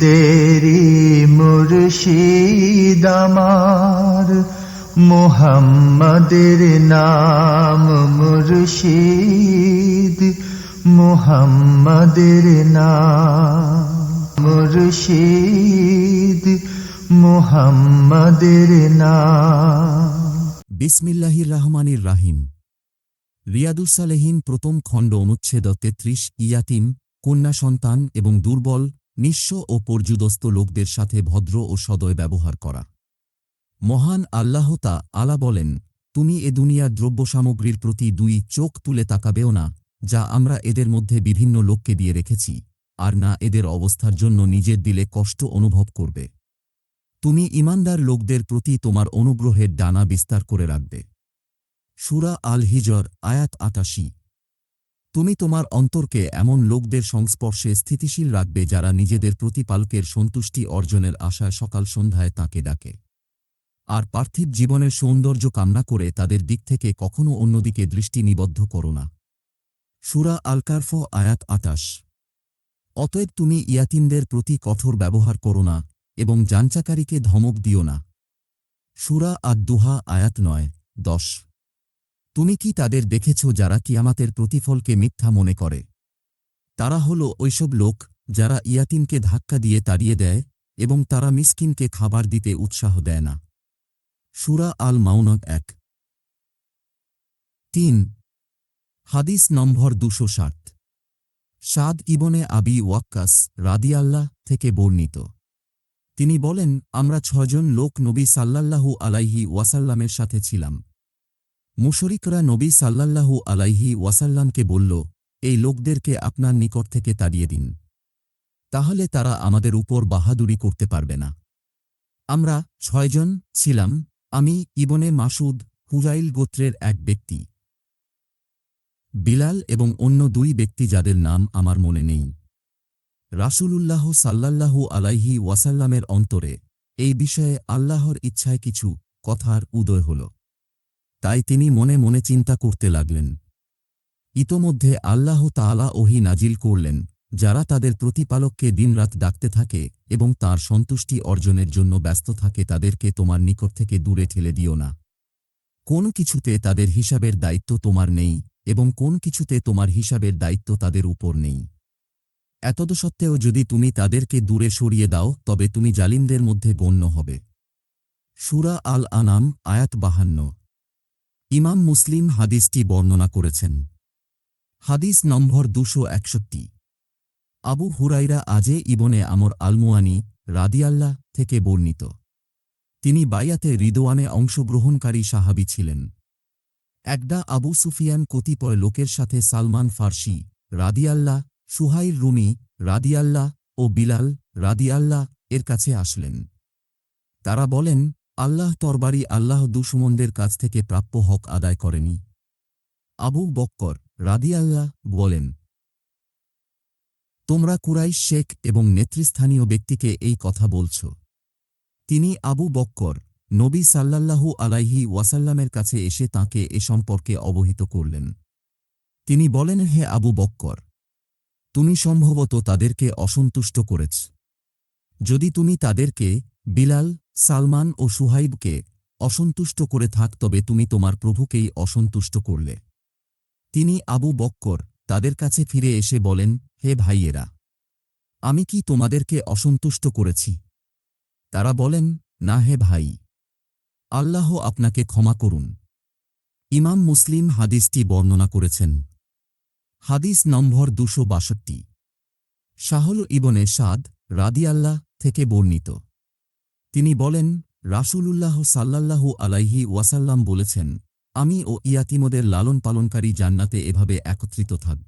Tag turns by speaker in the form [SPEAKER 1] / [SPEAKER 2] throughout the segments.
[SPEAKER 1] মুর্শিদেরি মুর্শিদ আমার। মোহাম্মদের নাম মুর্শিদ। মোহাম্মদের নাম মুর্শিদ। মোহাম্মদের নাম।
[SPEAKER 2] বিসমিল্লাহির রহমানির রাহিম। রিয়াদুসালেহীন প্রথম খণ্ড অনুচ্ছেদ তেত্রিশ, ইয়াতিম, কন্যা সন্তান এবং দুর্বল নিঃস্ব ও পর্যুদস্ত লোকদের সাথে ভদ্র ও সদয় ব্যবহার করা। মহান আল্লাহতা আলা বলেন, তুমি এ দুনিয়ার দ্রব্য সামগ্রীর প্রতি দুই চোখ তুলে তাকাবেও না, যা আমরা এদের মধ্যে বিভিন্ন লোককে দিয়ে রেখেছি, আর না এদের অবস্থার জন্য নিজের দিলে কষ্ট অনুভব করবে। তুমি ইমানদার লোকদের প্রতি তোমার অনুগ্রহের ডানা বিস্তার করে রাখবে। সুরা আল হিজর আয়াত আটাশি। তুমি তোমার অন্তরকে এমন লোকদের সংস্পর্শে স্থিতিশীল রাখবে যারা নিজেদের প্রতিপালকের সন্তুষ্টি অর্জনের আশায় সকাল সন্ধ্যায় তাকে ডাকে। আর পার্থিব জীবনের সৌন্দর্য কামনা করে তাদের দিক থেকে কখনও অন্যদিকে দৃষ্টি নিবদ্ধ করো না। সুরা আলকারফ, আয়াত আটাশ অতএব তুমি ইয়াতিমদের প্রতি কঠোর ব্যবহার করো না এবং যাঞ্চাকারীকে ধমক দিও না। সুরা আদ দুহা আয়াত নয়, দশ। তুমি কি তাদের দেখেছ যারা কিয়ামাতের প্রতিফলকে মিথ্যা মনে করে? তারা হল ওইসব লোক যারা ইয়াতিনকে ধাক্কা দিয়ে তাড়িয়ে দেয় এবং তারা মিসকিনকে খাবার দিতে উৎসাহ দেয় না। সুরা আল মাউনক এক। তিন। হাদিস নম্বর দুশো ষাট। সাদ ইবনে আবি ওয়াক্কাস রাদিয়াল্লাহ থেকে বর্ণিত। তিনি বলেন, আমরা ছজন লোক নবী সাল্লাল্লাহু আলাইহি ওয়াসাল্লামের সাথে ছিলাম। মুশরিকরা নবী সাল্লাল্লাহু আলাইহি ওয়াসাল্লামকে বলল, এই লোকদেরকে আপনার নিকট থেকে তাড়িয়ে দিন। তাহলে তারা আমাদের উপর বাহাদুরি করতে পারবে না। আমরা ছয়জন ছিলাম, আমি ইবনে মাসুদ হুরাইল গোত্রের এক ব্যক্তি। বিলাল এবং অন্য দুই ব্যক্তি যাদের নাম আমার মনে নেই। রাসূলুল্লাহ সাল্লাল্লাহু আলাইহি ওয়াসাল্লামের অন্তরে এই বিষয়ে আল্লাহর ইচ্ছায় কিছু কথার উদয় হল। তাই তিনি মনে মনে চিন্তা করতে লাগলেন। ইতোমধ্যে আল্লাহ তাআলা ওহি নাজিল করলেন, যারা তাদের প্রতিপালককে দিনরাত ডাকতে থাকে এবং তার সন্তুষ্টি অর্জনের জন্য ব্যস্ত থাকে তাদেরকে তোমার নিকট থেকে দূরে ঠেলে দিও না। কোন কিছুতে তাদের হিসাবের দায়িত্ব তোমার নেই এবং কোন কিছুতে তোমার হিসাবের দায়িত্ব তাদের উপর নেই। এতদসত্ত্বেও যদি তুমি তাদেরকে দূরে সরিয়ে দাও, তবে তুমি জালিমদের মধ্যে গণ্য হবে। সুরা আল আনাম আয়াত বাহান্ন। ইমাম মুসলিম হাদিসটি বর্ণনা করেছেন। হাদিস নম্বর দুশো একষট্টি। আবু হুরাইরা আজে ইবনে আমর আলমুয়ানি রাদিয়াল্লাহ থেকে বর্ণিত। তিনি বাইয়াতে রিদোয়ানে অংশগ্রহণকারী সাহাবি ছিলেন। একদা আবু সুফিয়ান কতিপয় লোকের সাথে সালমান ফার্সি রাদিয়াল্লাহ, সুহাইর রুমি রাদিয়াল্লাহ ও বিলাল রাদিয়াল্লাহ এর কাছে আসলেন। তারা বলেন আল্লাহ তরবারি আল্লাহ দুশ্মনদের কাছ থেকে প্রাপ্য হক আদায় করেনি। আবু বক্কর রাদিয়াল্লাহ বলেন, তোমরা কুরাইশ শেখ এবং নেতৃস্থানীয় ব্যক্তিকে এই কথা বলছ। তিনি আবু বক্কর নবী সাল্লাল্লাহু আলাইহি ওয়াসাল্লামের কাছে এসে তাঁকে এ সম্পর্কে অবহিত করলেন। তিনি বলেন, হে আবু বক্কর, তুমি সম্ভবত তাদেরকে অসন্তুষ্ট করেছ। যদি তুমি তাদেরকে বিলাল, সালমান ও সুহাইবকে অসন্তুষ্ট করে থাক, তবে তুমি তোমার প্রভুকেই অসন্তুষ্ট করলে। তিনি আবু বক্কর তাদের কাছে ফিরে এসে বলেন, হে ভাইয়েরা, আমি কি তোমাদেরকে অসন্তুষ্ট করেছি? তারা বলেন, না হে ভাই, আল্লাহ আপনাকে ক্ষমা করুন। ইমাম মুসলিম হাদিসটি বর্ণনা করেছেন। হাদিস নম্বর দুশো বাষট্টি। শাহল ইবনে সাদ রাদিয়াল্লাহ থেকে বর্ণিত। তিনি বলেন, রাসূলুল্লাহ সাল্লাল্লাহু আলাইহি ওয়াসাল্লাম বলেছেন, আমি ও ইয়াতিমদের লালন পালনকারী জান্নাতে এভাবে একত্রিত থাকব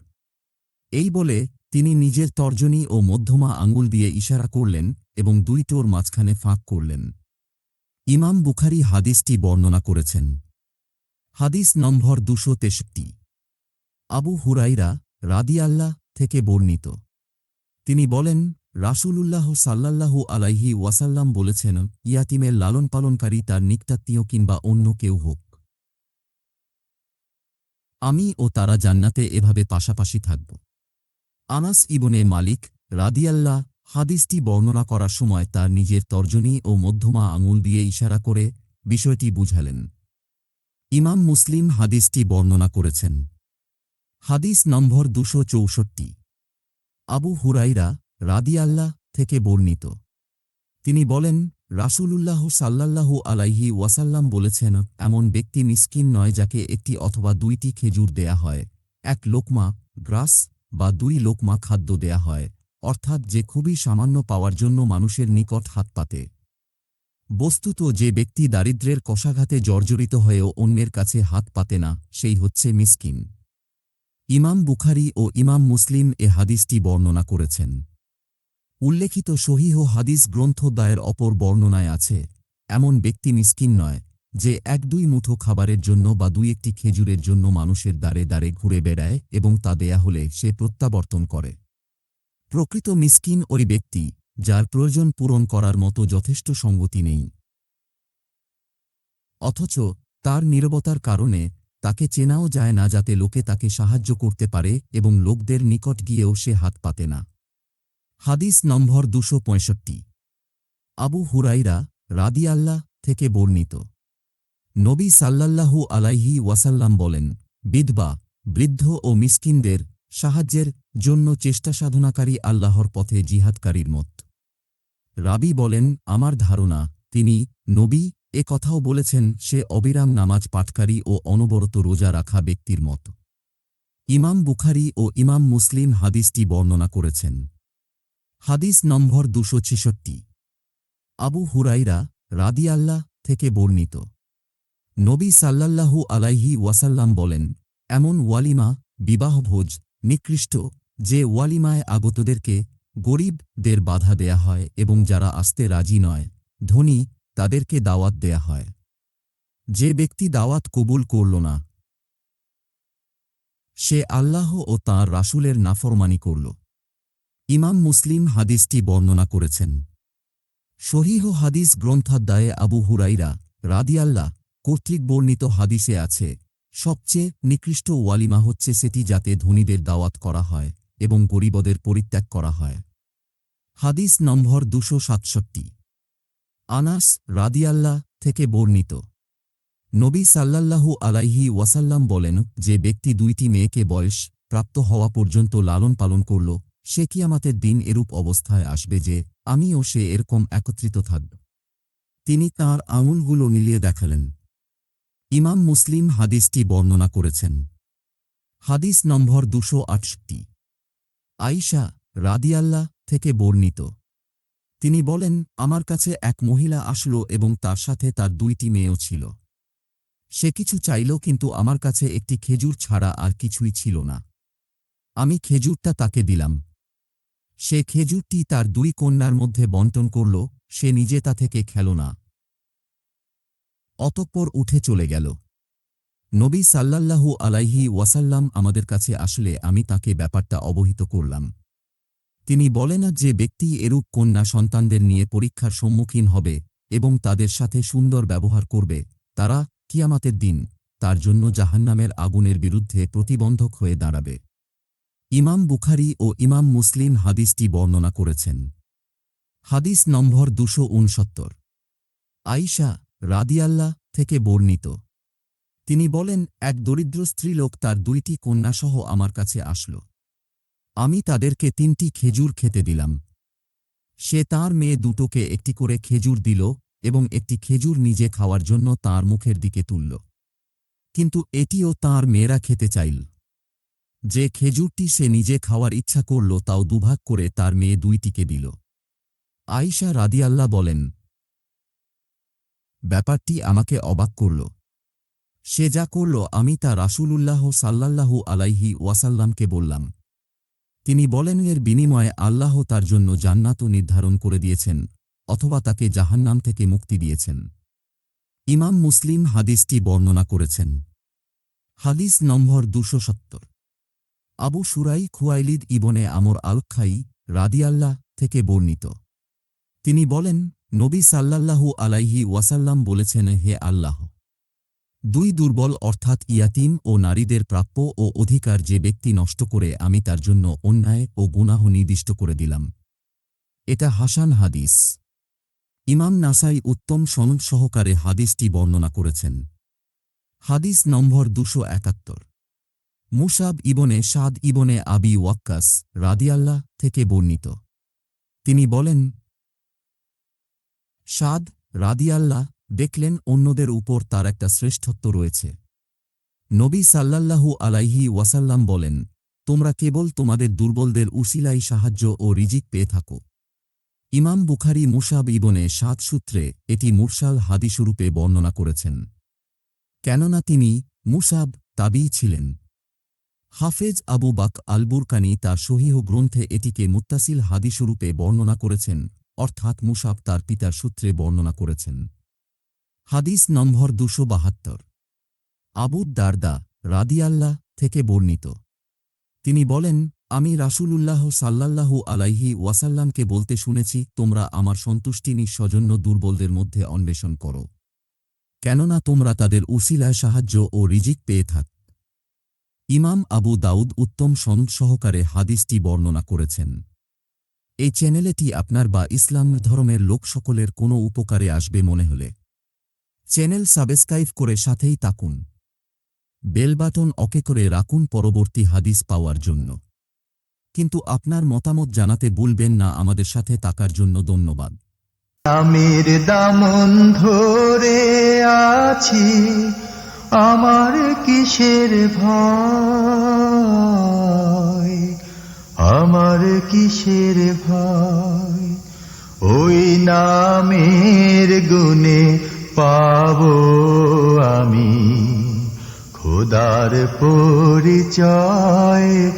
[SPEAKER 2] এই বলে তিনি নিজের তর্জনী ও মধ্যমা আঙুল দিয়ে ইশারা করলেন এবং দুই টোর মাঝখানে ফাঁক করলেন। ইমাম বুখারি হাদিসটি বর্ণনা করেছেন। হাদিস নম্বর দুশো তেষট্টি। আবু হুরাইরা রাদিয়াল্লাহ থেকে বর্ণিত। তিনি বলেন রাসূলুল্লাহ সাল্লাল্লাহু আলাইহি ওয়াসাল্লাম বলেছেন ইয়াতিমের লালন পালনকারী তার নিকটাত্মীয় কিংবা অন্য কেউ হোক। আমি ও তারা জান্নাতে এভাবে পাশাপাশি থাকব। আনাস ইবনে মালিক রাদিয়াল্লাহ হাদিসটি বর্ণনা করার সময় তার নিজের তর্জনী ও মধ্যমা আঙুল দিয়ে ইশারা করে বিষয়টি বুঝালেন। ইমাম মুসলিম হাদিসটি বর্ণনা করেছেন। হাদিস নম্বর দুশো চৌষট্টি। আবু হুরাইরা রাদিয়াল্লাহ থেকে বর্ণিত। তিনি বলেন, রাসূলুল্লাহ সাল্লাল্লাহু আলাইহি ওয়াসাল্লাম বলেছেন, এমন ব্যক্তি মিসকিন নয় যাকে একটি অথবা দুইটি খেজুর দেয়া হয়। এক লোকমা গ্রাস বা দুই লোকমা খাদ্য দেয়া হয়। অর্থাৎ যে খুবই সামান্য পাওয়ার জন্য মানুষের নিকট হাত পাতে। বস্তুত যে ব্যক্তি দারিদ্র্যের কষাঘাতে জর্জরিত হয়েও অন্যের কাছে হাত পাতে না, সেই হচ্ছে মিসকিন। ইমাম বুখারি ও ইমাম মুসলিম এ হাদিসটি বর্ণনা করেছেন। উল্লেখিত সহিহ হাদিস গ্রন্থদ্বয়ের অপর বর্ণনায় আছে, এমন ব্যক্তি মিসকিন নয়, যে এক দুই মুঠো খাবারের জন্য বা দুই একটি খেজুরের জন্য মানুষের দ্বারে দ্বারে ঘুরে বেড়ায় এবং তা দেয়া হলে সে প্রত্যাবর্তন করে। প্রকৃত মিসকিন ওই ব্যক্তি, যার প্রয়োজন পূরণ করার মতো যথেষ্ট সঙ্গতি নেই। অথচ তার নীরবতার কারণে তাকে চেনাও যায় না যাতে লোকে তাকে সাহায্য করতে পারে এবং লোকদের নিকট গিয়েও সে হাত পাতে না। হাদিস নম্বর দুশো পঁয়ষট্টি। আবু হুরাইরা রাদিয়াল্লাহ থেকে বর্ণিত। নবী সাল্লাল্লাহু আলাইহি ওয়াসাল্লাম বলেন, বিধবা, বৃদ্ধ ও মিসকিনদের সাহায্যের জন্য চেষ্টা সাধনাকারী আল্লাহর পথে জিহাদকারীর মত। রাবি বলেন, আমার ধারণা, তিনি নবী, এ কথাও বলেছেন, সে অবিরাম নামাজ পাঠকারী ও অনবরত রোজা রাখা ব্যক্তির মত। ইমাম বুখারি ও ইমাম মুসলিম হাদিসটি বর্ণনা করেছেন। হাদিস নম্বর দুশো ছেষট্টি। আবু হুরাইরা রাদিয়াল্লাহ থেকে বর্ণিত। নবী সাল্লাল্লাহু আলাইহি ওয়াসাল্লাম বলেন, এমন ওয়ালিমা বিবাহভোজ নিকৃষ্ট, যে ওয়ালিমায় আগতদেরকে গরিবদের বাধা দেয়া হয় এবং যারা আসতে রাজি নয়, ধনী তাদেরকে দাওয়াত দেয়া হয়। যে ব্যক্তি দাওয়াত কবুল করল না, সে আল্লাহ ও তাঁর রাসূলের নাফরমানি করল। ইমাম মুসলিম হাদিসটি বর্ণনা করেছেন। শহীহ হাদিস গ্রন্থাধ্যায়ে আবু হুরাইরা রাদিয়াল্লাহ কর্তৃক বর্ণিত হাদিসে আছে, সবচেয়ে নিকৃষ্ট ওয়ালিমা হচ্ছে সেটি যাতে ধনীদের দাওয়াত করা হয় এবং গরিবদের পরিত্যাগ করা হয়। হাদিস নম্বর দুশো সাতষট্টি। আনাস রাদিয়াল্লাহ থেকে বর্ণিত। নবী সাল্লাল্লাহু আলাইহি ওয়াসাল্লাম বলেন, যে ব্যক্তি দুইটি মেয়েকে বয়স প্রাপ্ত হওয়া পর্যন্ত লালন পালন করল সে কিয়ামাতের দিন এরূপ অবস্থায় আসবে যে আমি ও সে এরকম একত্রিত থাকব? তিনি তাঁর আঙুলগুলো মিলিয়ে দেখালেন। ইমাম মুসলিম হাদিসটি বর্ণনা করেছেন। হাদিস নম্বর দুশো আটষট্টি। আইশা রাদিয়াল্লাহ থেকে বর্ণিত। তিনি বলেন, আমার কাছে এক মহিলা আসলো এবং তার সাথে তার দুইটি মেয়েও ছিল। সে কিছু চাইল কিন্তু আমার কাছে একটি খেজুর ছাড়া আর কিছুই ছিল না। আমি খেজুরটা তাকে দিলাম। সে খেজুরটি তার দুই কন্যার মধ্যে বন্টন করল, সে নিজে তা থেকে খেল না। অতঃপর উঠে চলে গেল। নবী সাল্লাল্লাহু আলাইহি ওয়াসাল্লাম আমাদের কাছে আসলে আমি তাকে ব্যাপারটা অবহিত করলাম। তিনি বলেন যে ব্যক্তি এরূপ কন্যা সন্তানদের নিয়ে পরীক্ষার সম্মুখীন হবে এবং তাদের সাথে সুন্দর ব্যবহার করবে, তারা কিয়ামাতের দিন তার জন্য জাহান্নামের আগুনের বিরুদ্ধে প্রতিবন্ধক হয়ে দাঁড়াবে। ইমাম বুখারি ও ইমাম মুসলিম হাদিসটি বর্ণনা করেছেন। হাদিস নম্বর দুশো উনসত্তর আইশা রাদিয়াল্লাহ থেকে বর্ণিত। তিনি বলেন, এক দরিদ্র স্ত্রীলোক তার দুইটি কন্যাসহ আমার কাছে আসল। আমি তাদেরকে তিনটি খেজুর খেতে দিলাম। সে তার মেয়ে দুটোকে একটি করে খেজুর দিল এবং একটি খেজুর নিজে খাওয়ার জন্য তার মুখের দিকে তুলল। কিন্তু এটিও তার মেয়েরা খেতে চাইল। যে খেজুরটি সে নিজে খাওয়ার ইচ্ছা করল তাও দুভাগ করে তার মেয়ে দুইটিকে দিল। আইশা রাদিয়াল্লাহ বলেন, ব্যাপারটি আমাকে অবাক করল। সে যা করল আমি তা রাসূলুল্লাহ সাল্লাল্লাহু আলাইহি ওয়াসাল্লামকে বললাম। তিনি বলেন, এর বিনিময়ে আল্লাহ তার জন্য জান্নাতও নির্ধারণ করে দিয়েছেন অথবা তাকে জাহান্নাম থেকে মুক্তি দিয়েছেন। ইমাম মুসলিম হাদিসটি বর্ণনা করেছেন। হাদিস নম্বর দুশো সত্তর। আবু সুরাই খুয়াইলিদ ইবনে আমর আল খাই রাদিয়াল্লাহ থেকে বর্ণিত। তিনি বলেন, নবী সাল্লাল্লাহু আলাইহি ওয়াসাল্লাম বলেছেন, হে আল্লাহ, দুই দুর্বল অর্থাৎ ইয়াতিম ও নারীদের প্রাপ্য ও অধিকার যে ব্যক্তি নষ্ট করে আমি তার জন্য অন্যায় ও গুনাহ নির্দিষ্ট করে দিলাম। এটা হাসান হাদিস। ইমাম নাসাই উত্তম সনদ সহকারে হাদিসটি বর্ণনা করেছেন। হাদিস নম্বর দুশো একাত্তর। মুসাব ইবনে সাদ ইবনে আবি ওয়াক্কাস রাদিয়াল্লাহ থেকে বর্ণিত। তিনি বলেন, সাদ রাদিয়াল্লাহ দেখলেন অন্যদের উপর তার একটা শ্রেষ্ঠত্ব রয়েছে। নবী সাল্লাল্লাহু আলাইহি ওয়াসাল্লাম বলেন, তোমরা কেবল তোমাদের দুর্বলদের উসিলাই সাহায্য ও রিজিক পেয়ে থাকো। ইমাম বুখারি মুসাব ইবনে সাত সূত্রে এটি মুরসাল হাদিসরূপে বর্ণনা করেছেন। কেননা তিনি মুসাব তাবিই ছিলেন। হাফেজ আবু বাক আলবুরকানি তার সহিহ গ্রন্থে এটিকে মুত্তাসিল হাদিসরূপে বর্ণনা করেছেন, অর্থাৎ মুসাব তার পিতার সূত্রে বর্ণনা করেছেন। হাদিস নম্বর দুশো বাহাত্তর। আবুদ দারদা রাদিয়াল্লাহ থেকে বর্ণিত। তিনি বলেন, আমি রাসূলুল্লাহ সাল্লাল্লাহু আলাইহি ওয়াসাল্লামকে বলতে শুনেছি, তোমরা আমার সন্তুষ্টি নিঃস্বজন্য দুর্বলদের মধ্যে অন্বেষণ করো। কেননা তোমরা তাদের উসিলায় সাহায্য ও রিজিক পেয়ে থাক ইমাম আবু দাউদ উত্তম সনদ সহকারে হাদিসটি বর্ণনা করেছেন। এই চ্যানেলেটি আপনার বা ইসলাম ধর্মের লোক সকলের কোনো উপকারে আসবে মনে হলে। চ্যানেল সাবস্ক্রাইব করে সাথেই তাকুন বেল বাটন অকে করে রাখুন পরবর্তী হাদিস পাওয়ার জন্য। কিন্তু আপনার মতামত জানাতে ভুলবেন না, আমাদের সাথে তাকার জন্য ধন্যবাদ।
[SPEAKER 1] আমির দামন ধরে আছি। আমার কিসের ভয়? আমার কিসের ভয়? ওই নামের গুণে পাব আমি। খোদার পরিচয়